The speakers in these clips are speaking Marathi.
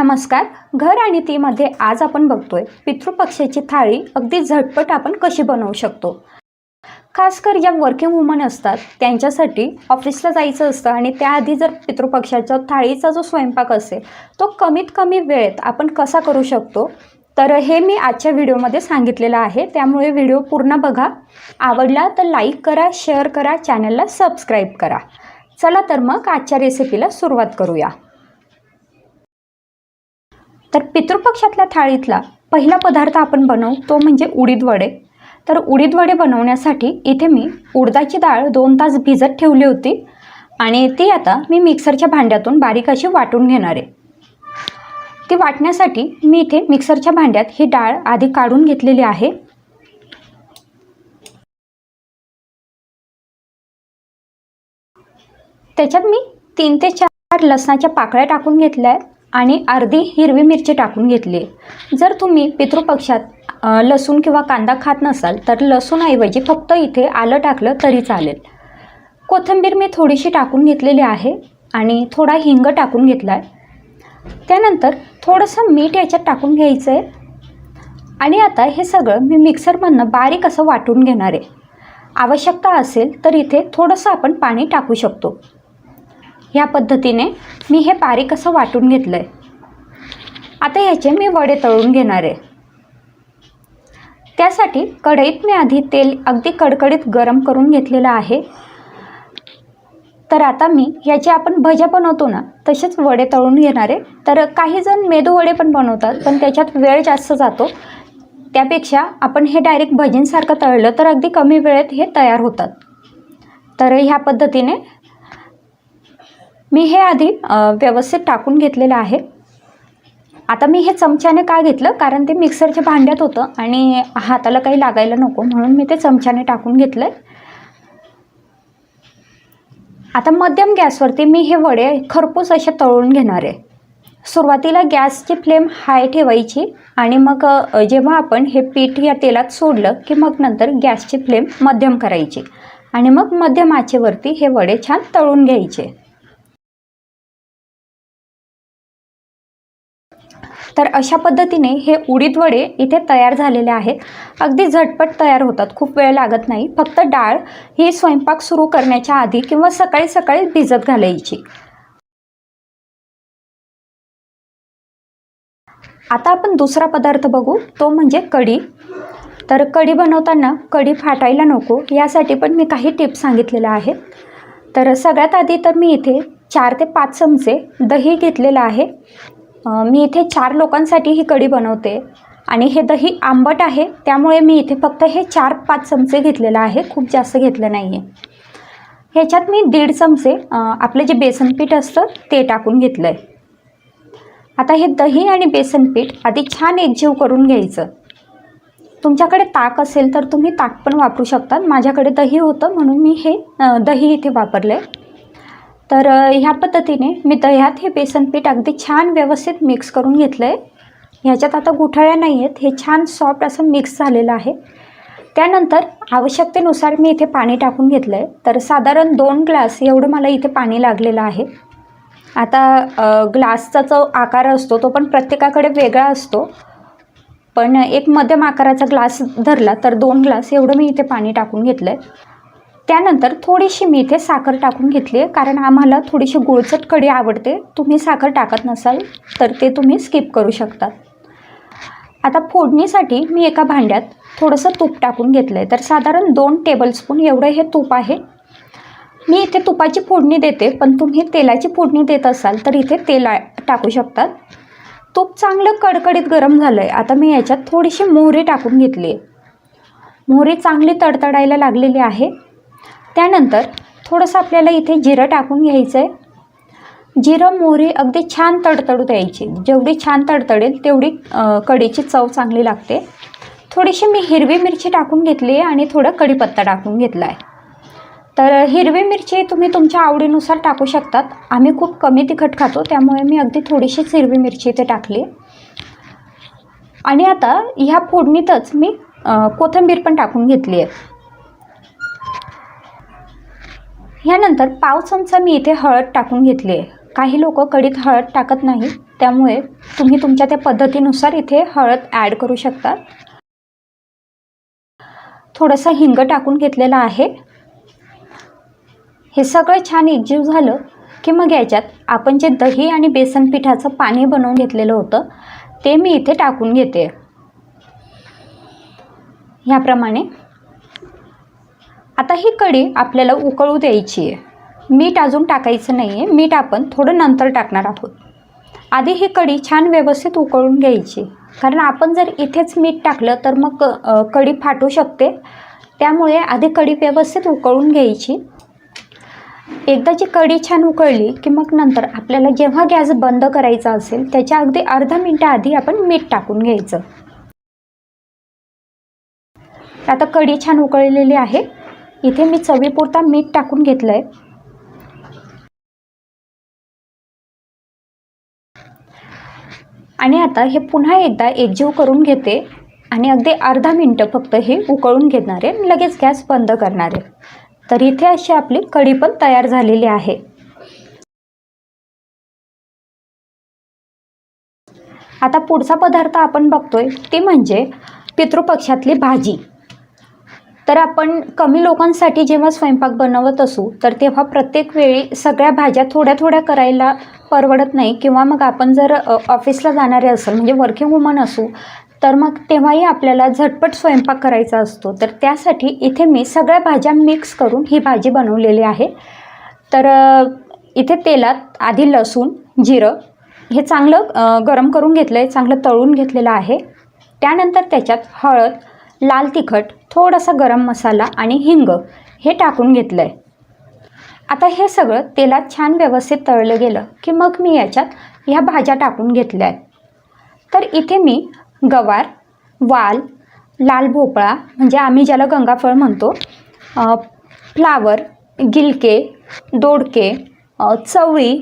नमस्कार. घर आणि तीमध्ये आज आपण बघतोय पितृपक्षाची थाळी. अगदी झटपट आपण कशी बनवू शकतो? खास कर ज्या वर्किंग वुमन असतात त्यांच्यासाठी ऑफिसला जायचं असतं आणि त्याआधी जर पितृपक्षाच्या थाळीचा जो स्वयंपाक असेल तो कमीत कमी वेळेत आपण कसा करू शकतो? तर हे मी आजच्या व्हिडिओमध्ये सांगितलेलं आहे. त्यामुळे व्हिडिओ पूर्ण बघा. आवडला तर लाईक करा शेअर करा चॅनलला सबस्क्राईब करा. चला तर मग आजच्या रेसिपीला सुरुवात करूया. तर पितृपक्षातल्या थाळीतला पहिला पदार्थ आपण बनवू तो म्हणजे उडीद वडे. तर उडीद वडे बनवण्यासाठी इथे मी उडदाची डाळ दोन तास भिजत ठेवली होती आणि ती आता मी मिक्सरच्या भांड्यातून बारीक अशी वाटून घेणार आहे. ती वाटण्यासाठी मी इथे मिक्सरच्या भांड्यात ही डाळ आधी काढून घेतलेली आहे. त्याच्यात मी तीन ते चार लसणाच्या पाकळ्या टाकून घेतल्या आहेत. आणि अर्धी हिरवी मिरची टाकून घेतली. आहे जर तुम्ही पितृपक्षात लसूण किंवा कांदा खात नसाल तर लसूणऐवजी फक्त इथे आलं टाकलं तरी चालेल. कोथिंबीर मी थोडीशी टाकून घेतलेली आहे आणि थोडा हिंग टाकून घेतला आहे त्यानंतर थोडंसं मीठ याच्यात टाकून घ्यायचं आहे आणि आता हे सगळं मी मिक्सरमधनं बारीक असं वाटून घेणार आहे. आवश्यकता असेल तर इथे थोडंसं आपण पाणी टाकू शकतो. ह्या पद्धतीने मी हे बारीक असं वाटून घेतलं आहे आता ह्याचे मी वडे तळून घेणार आहे. त्यासाठी कढईत मी आधी तेल अगदी कडकडीत गरम करून घेतलेलं आहे. तर आता मी याचे आपण भज्या बनवतो ना तसेच वडे तळून घेणार आहे. तर काही जण मेदू वडे पण बनवतात पण त्याच्यात वेळ जास्त जातो. त्यापेक्षा आपण हे डायरेक्ट भजींसारखं तळलं तर अगदी कमी वेळेत हे तयार होतात. तर ह्या पद्धतीने मी हे आधी व्यवस्थित टाकून घेतलेलं आहे. आता मी हे चमच्याने का घेतलं? कारण ते मिक्सरच्या भांड्यात होतं आणि हाताला काही लागायला नको म्हणून मी ते चमच्याने टाकून घेतलं आहे आता मध्यम गॅसवरती मी हे वडे खरपूस असे तळून घेणार आहे. सुरुवातीला गॅसची फ्लेम हाय ठेवायची आणि मग जेव्हा आपण हे पीठ या तेलात सोडलं की मग नंतर गॅसची फ्लेम मध्यम करायची. आणि मग मध्यम आचेवरती हे वडे छान तळून घ्यायचे. तर अशा पद्धतीने हे उडीद वडे इथे तयार झालेले आहेत. अगदी झटपट तयार होतात. खूप वेळ लागत नाही. फक्त डाळ ही स्वयंपाक सुरू करण्याच्या आधी किंवा सकाळी सकाळी भिजत घालायची. आता आपण दुसरा पदार्थ बघू. तो म्हणजे कढी. तर कढी बनवताना कढी फाटायला नको. यासाठी पण मी काही टिप्स सांगितलेल्या आहेत. तर सगळ्यात आधी तर मी इथे चार ते पाच चमचे दही घेतलेलं आहे. मी इथे चार लोकांसाठी ही कढी बनवते. आणि हे दही आंबट आहे त्यामुळे मी इथे फक्त हे चार पाच चमचे घेतलेलं आहे खूप जास्त घेतलं नाही आहे ह्याच्यात मी दीड चमचे आपलं जे बेसन पीठ असतं ते टाकून घेतलं आहे आता हे दही आणि बेसन पीठ आधी छान एकजीव करून घ्यायचं. तुमच्याकडे ताक असेल तर तुम्ही ताक पण वापरू शकतात. माझ्याकडे दही होतं म्हणून मी हे दही इथे वापरलं आहे तर ह्या पद्धतीने मी दह्यात हे बेसन पीठ अगदी छान व्यवस्थित मिक्स करून घेतलं आहे ह्याच्यात आता गुठळ्या नाही आहेत हे छान सॉफ्ट असं मिक्स झालेलं आहे. त्यानंतर आवश्यकतेनुसार मी इथे पाणी टाकून घेतलं आहे तर साधारण दोन ग्लास एवढं मला इथे पाणी लागलेलं आहे. आता ग्लासचा जो आकार असतो तो पण प्रत्येकाकडे वेगळा असतो. पण एक मध्यम आकाराचा ग्लास धरला तर दोन ग्लास एवढं मी इथे पाणी टाकून घेतलं आहे त्यानंतर थोडीशी मी इथे साखर टाकून घेतली. आहे कारण आम्हाला थोडीशी गुळचट कढी आवडते. तुम्ही साखर टाकत नसाल तर ते तुम्ही स्किप करू शकता आता फोडणीसाठी मी एका भांड्यात थोडंसं तूप टाकून घेतलं आहे तर साधारण दोन टेबलस्पून एवढं हे तूप आहे. मी इथे तुपाची फोडणी देते पण तुम्ही तेलाची फोडणी देत असाल तर इथे तेल टाकू शकतात. तूप चांगलं कडकडीत गरम झालं आहे आता मी याच्यात थोडीशी मोहरी टाकून घेतली आहे. मोहरी चांगली तडतडायला लागलेली आहे. त्यानंतर थोडंसं आपल्याला इथे जिरं टाकून घ्यायचं आहे जिरं मोहरी अगदी छान तडतडू द्यायची जेवढी छान तडतडेल तेवढी कढीची चव चांगली लागते. थोडीशी मी हिरवी मिरची टाकून घेतली आहे आणि थोडं कढीपत्ता टाकून घेतला आहे तर हिरवी मिरची तुम्ही तुमच्या आवडीनुसार टाकू शकतात. आम्ही खूप कमी तिखट खातो त्यामुळे मी अगदी थोडीशीच हिरवी मिरची इथे टाकली. आणि आता ह्या फोडणीतच मी कोथिंबीर पण टाकून घेतली आहे. ह्यानंतर पाव चमचा मी इथे हळद टाकून घेतली आहे. काही लोक कडीत हळद टाकत नाही त्यामुळे तुम्ही तुमच्या त्या पद्धतीनुसार इथे हळद ॲड करू शकता. थोडंसं हिंग टाकून घेतलेलं आहे. हे सगळं छान एकजीव झालं की मग याच्यात आपण जे दही आणि बेसन पिठाचं पाणी बनवून घेतलेलं होतं ते मी इथे टाकून घेते. ह्याप्रमाणे आता ही कढी आपल्याला उकळू द्यायची आहे. मीठ अजून टाकायचं नाही आहे मीठ आपण थोडं नंतर टाकणार आहोत. आधी ही कढी छान व्यवस्थित उकळून घ्यायची. कारण आपण जर इथेच मीठ टाकलं तर मग क कढी फाटू शकते. त्यामुळे आधी कढी व्यवस्थित उकळून घ्यायची. एकदा जी कढी छान उकळली की मग नंतर आपल्याला जेव्हा गॅस बंद करायचा असेल त्याच्या अगदी अर्धा मिनटं आधी आपण मीठ टाकून घ्यायचं. आता कढी छान उकळलेली आहे. इथे मी चवीपुरता मीठ टाकून घेतलं आहे आणि आता हे पुन्हा एकदा एकजीव करून घेते. आणि अगदी अर्धा मिनटं फक्त हे उकळून घेणार आहे लगेच गॅस बंद करणार. आहे तर इथे अशी आपली कढी पण तयार झालेली आहे. आता पुढचा पदार्थ आपण बघतोय ते म्हणजे पितृपक्षातली भाजी. तर आपण कमी लोकांसाठी जेव्हा स्वयंपाक बनवत असू तर तेव्हा प्रत्येक वेळी सगळ्या भाज्या थोड्या थोड्या करायला परवडत नाही किंवा मग आपण जर ऑफिसला जाणारे असेल म्हणजे वर्किंग वुमन असू तर मग तेव्हाही आपल्याला झटपट स्वयंपाक करायचा असतो. तर त्यासाठी इथे मी सगळ्या भाज्या मिक्स करून ही भाजी बनवलेली आहे. तर इथे तेलात आधी लसूण जिरं हे चांगलं गरम करून घेतलं आहे चांगलं तळून घेतलेलं आहे. त्यानंतर त्याच्यात हळद लाल तिखट थोडासा गरम मसाला आणि हिंग हे टाकून घेतलं आहे आता हे सगळं तेलात छान व्यवस्थित तळलं गेलं की मग मी याच्यात ह्या भाज्या टाकून घेतल्या आहेत तर इथे मी गवार वाल लाल भोपळा म्हणजे आम्ही ज्याला गंगाफळ म्हणतो फ्लावर गिलके दोडके चवळी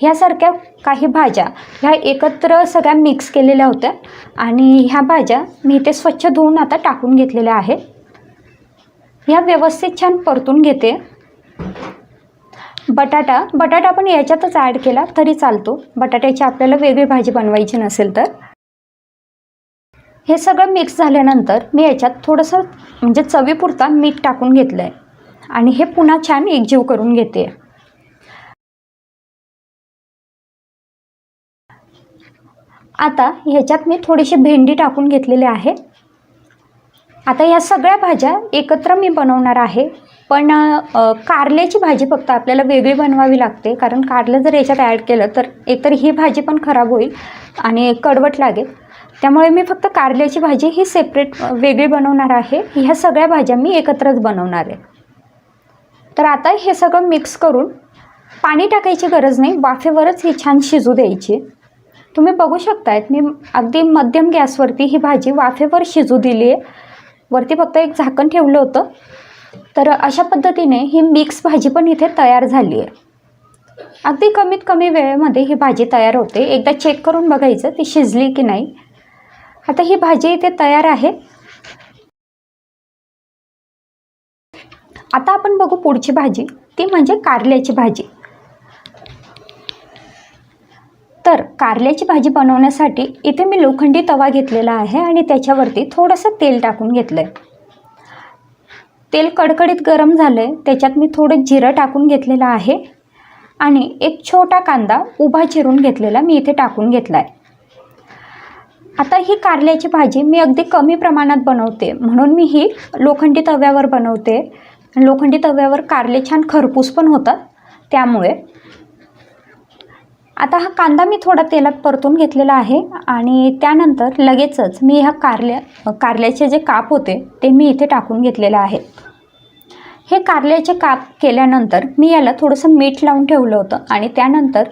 ह्यासारख्या काही भाज्या ह्या एकत्र सगळ्या मिक्स केलेल्या होत्या. आणि ह्या भाज्या मी इथे स्वच्छ धुवून आता टाकून घेतलेल्या आहेत. ह्या व्यवस्थित छान परतून घेते. बटाटा बटाटा पण याच्यातच ॲड केला तरी चालतो. बटाट्याची आपल्याला वेगळी भाजी बनवायची नसेल तर. हे सगळं मिक्स झाल्यानंतर मी याच्यात थोडंसं म्हणजे चवीपुरता मीठ टाकून घेतलं आहे आणि हे पुन्हा छान एकजीव करून घेते. आता ह्याच्यात मी थोडीशी भेंडी टाकून घेतलेली आहे. आता या सगळ्या भाज्या एकत्र मी बनवणार आहे. पण कारल्याची भाजी फक्त आपल्याला वेगळी बनवावी लागते. कारण कारलं जर याच्यात ॲड केलं तर एकतर ही भाजी पण खराब होईल आणि कडवट लागेल. त्यामुळे मी फक्त कारल्याची भाजी ही सेपरेट वेगळी बनवणार आहे. ह्या सगळ्या भाज्या मी एकत्रच बनवणार आहे. तर आता हे सगळं मिक्स करून पाणी टाकायची गरज नाही. वाफेवरच ही छान शिजू द्यायची. तुम्ही बघू शकतायत मी अगदी मध्यम गॅसवरती ही भाजी वाफेवर शिजू दिली आहे वरती फक्त एक झाकण ठेवलं होतं. तर अशा पद्धतीने ही मिक्स भाजी पण इथे तयार झाली आहे अगदी कमीत कमी वेळेमध्ये ही भाजी तयार होते. एकदा चेक करून बघायचं ती शिजली की नाही. आता ही भाजी इथे तयार आहे. आता आपण बघू पुढची भाजी. ती म्हणजे कारल्याची भाजी. तर कारल्याची भाजी बनवण्यासाठी इथे मी लोखंडी तवा घेतलेला आहे आणि त्याच्यावरती थोडंसं तेल टाकून घेतलं आहे तेल कडकडीत गरम झालं आहे त्याच्यात मी थोडं जिरं टाकून घेतलेलं आहे आणि एक छोटा कांदा उभा चिरून घेतलेला मी इथे टाकून घेतला आहे आता ही कारल्याची भाजी मी अगदी कमी प्रमाणात बनवते. म्हणून मी ही लोखंडी तव्यावर बनवते. लोखंडी तव्यावर कारले छान खरपूस पण होतात. त्यामुळे आता हा कांदा मी थोडा तेलात परतून घेतलेला आहे आणि त्यानंतर लगेचच मी ह्या कारल्या कारल्याचे जे काप होते ते मी इथे टाकून घेतलेले आहे. हे कारल्याचे काप केल्यानंतर मी याला थोडंसं मीठ लावून ठेवलं होतं आणि त्यानंतर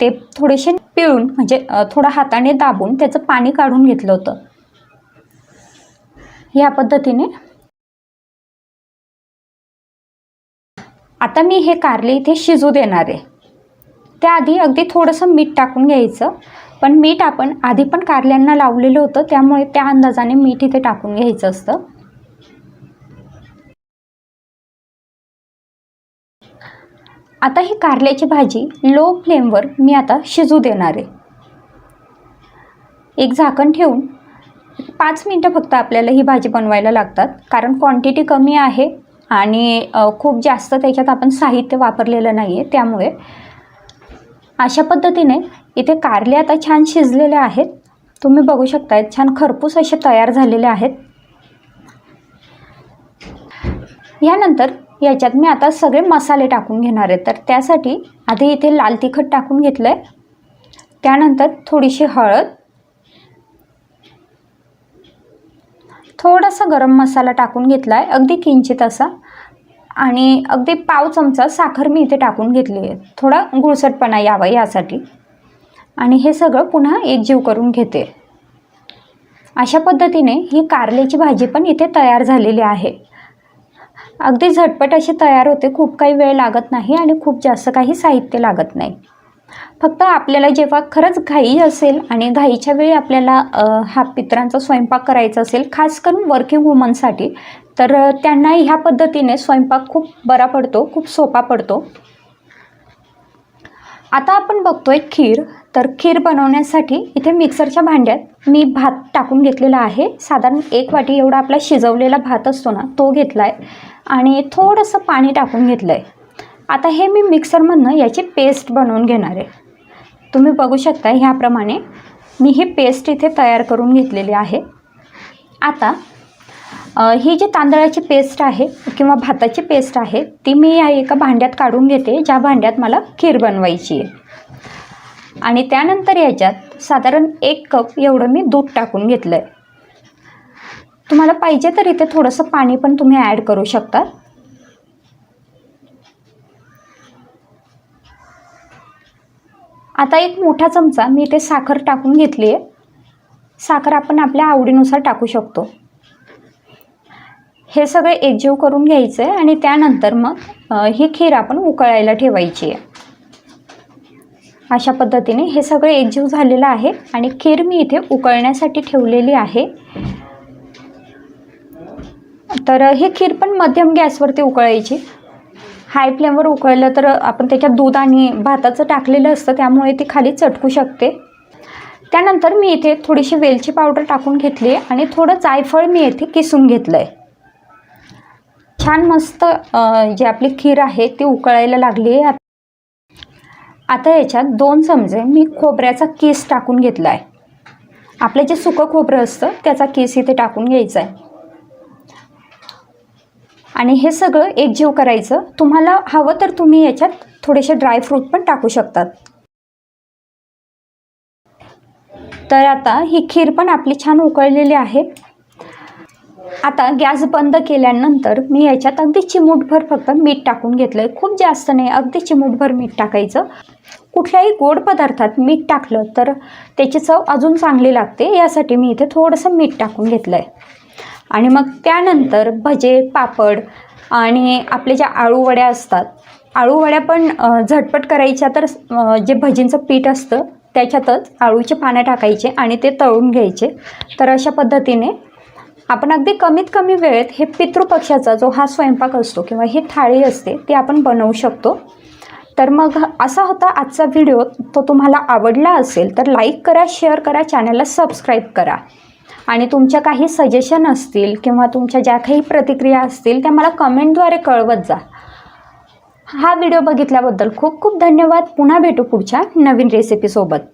ते थोडेसे पिळून म्हणजे थोडं हाताने दाबून त्याचं पाणी काढून घेतलं होतं. ह्या पद्धतीने. आता मी हे कारले इथे शिजू देणार आहे. त्याआधी अगदी थोडंसं मीठ टाकून घ्यायचं. पण मीठ आपण आधी पण कारल्यांना लावलेलं होतं त्यामुळे त्या अंदाजाने मीठ इथे टाकून घ्यायचं असतं. आता ही कारल्याची भाजी लो फ्लेमवर मी आता शिजू देणार आहे. एक झाकण ठेवून पाच मिनटं फक्त आपल्याला ही भाजी बनवायला लागतात कारण क्वांटिटी कमी आहे आणि खूप जास्त त्याच्यात आपण साहित्य वापरलेलं नाही आहे त्यामुळे अशा पद्धतीने इथे कारले आता छान शिजलेले आहेत. तुम्ही बघू शकताय छान खरपूस असे तयार झालेले आहेत. यानंतर याच्यात मी आता सगळे मसाले टाकून घेणार आहे. तर त्यासाठी आधी इथे लाल तिखट टाकून घेतलं आहे त्यानंतर थोडीशी हळद. थोडासा गरम मसाला टाकून घेतला आहे अगदी किंचित असा. आणि अगदी पाव चमचा साखर मी इथे टाकून घेतली आहे. थोडा गुळसटपणा यावा यासाठी. आणि हे सगळं पुन्हा एकजीव करून घेते. अशा पद्धतीने ही कारल्याची भाजी पण इथे तयार झालेली आहे. अगदी झटपट अशी तयार होते. खूप काही वेळ लागत नाही आणि खूप जास्त काही साहित्य लागत नाही. फक्त आपल्याला जेव्हा खरंच घाई असेल आणि घाईच्या वेळी आपल्याला हा पित्रांचा स्वयंपाक करायचा असेल खास करून वर्किंग वुमनसाठी तर त्यांना ह्या पद्धतीने स्वयंपाक खूप बरा पडतो खूप सोपा पडतो. आता आपण बघतोय खीर. तर खीर बनवण्यासाठी इथे मिक्सरच्या भांड्यात मी भात टाकून घेतलेला आहे. साधारण एक वाटी एवढा आपला शिजवलेला भात असतो ना तो घेतला आहे आणि थोडंसं पाणी टाकून घेतलं आहे आता हे मी मिक्सरमधनं याची पेस्ट बनवून घेणार आहे. तुम्ही बघू शकता ह्याप्रमाणे मी ही पेस्ट इथे तयार करून घेतलेली आहे. आता ही जी तांदळाची पेस्ट आहे किंवा भाताची पेस्ट आहे ती मी या एका भांड्यात काढून घेते ज्या भांड्यात मला खीर बनवायची आहे. आणि त्यानंतर याच्यात साधारण एक कप एवढं मी दूध टाकून घेतलं आहे तुम्हाला पाहिजे तर इथे थोडंसं पाणी पण तुम्ही ॲड करू शकता. आता एक मोठा चमचा मी इथे साखर टाकून घेतली आहे. साखर आपण आपल्या आवडीनुसार टाकू शकतो. हे सगळे एकजीव करून घ्यायचं आहे आणि त्यानंतर मग ही खीर आपण उकळायला ठेवायची आहे. अशा पद्धतीने हे सगळं एकजीव झालेलं आहे आणि खीर मी इथे उकळण्यासाठी ठेवलेली आहे. तर ही खीर पण मध्यम गॅसवरती उकळायची. हाय फ्लेमवर उकळलं तर आपण त्याच्यात दूध आणि भाताचं टाकलेलं असतं त्यामुळे ती खाली चटकू शकते. त्यानंतर मी इथे थोडीशी वेलची पावडर टाकून घेतली आहे आणि थोडं जायफळ मी इथे किसून घेतलं आहे छान मस्त जी आपली खीर आहे ती उकळायला लागली आहे. आता याच्यात दोन चमचे मी खोबऱ्याचा केस टाकून घेतला आहे आपलं जे सुकं खोबरं असतं त्याचा केस इथे टाकून घ्यायचा आहे आणि हे सगळं एकजीव करायचं. तुम्हाला हवं तर तुम्ही याच्यात थोडेसे ड्रायफ्रूट पण टाकू शकतात. तर आता ही खीर पण आपली छान उकळलेली आहे. आता गॅस बंद केल्यानंतर मी याच्यात अगदी चिमूटभर फक्त मीठ टाकून घेतलं आहे खूप जास्त नाही अगदी चिमूटभर मीठ टाकायचं. कुठल्याही गोड पदार्थात मीठ टाकलं तर त्याची चव अजून चांगली लागते. यासाठी मी इथे थोडंसं मीठ टाकून घेतलं आहे आणि मग त्यानंतर भजे पापड आणि आपले ज्या आळूवड्या असतात आळूवड्या पण झटपट करायच्या तर जे भजींचं पीठ असतं त्याच्यातच आळूचे पानं टाकायचे आणि ते तळून घ्यायचे. तर अशा पद्धतीने आपण अगदी कमीत कमी वेळेत हे पितृपक्षाचा जो हा स्वयंपाक असतो किंवा ही थाळी असते ती आपण बनवू शकतो. तर मग असा होता आजचा व्हिडिओ. तो तुम्हाला आवडला असेल तर लाईक करा शेअर करा चॅनलला सबस्क्राईब करा. आणि तुमच्या काही सजेशन असतील किंवा तुमच्या ज्या काही प्रतिक्रिया असतील त्या मला कमेंटद्वारे कळवत जा. हा व्हिडिओ बघितल्याबद्दल खूप खूप धन्यवाद. पुन्हा भेटू पुढच्या नवीन रेसिपीसोबत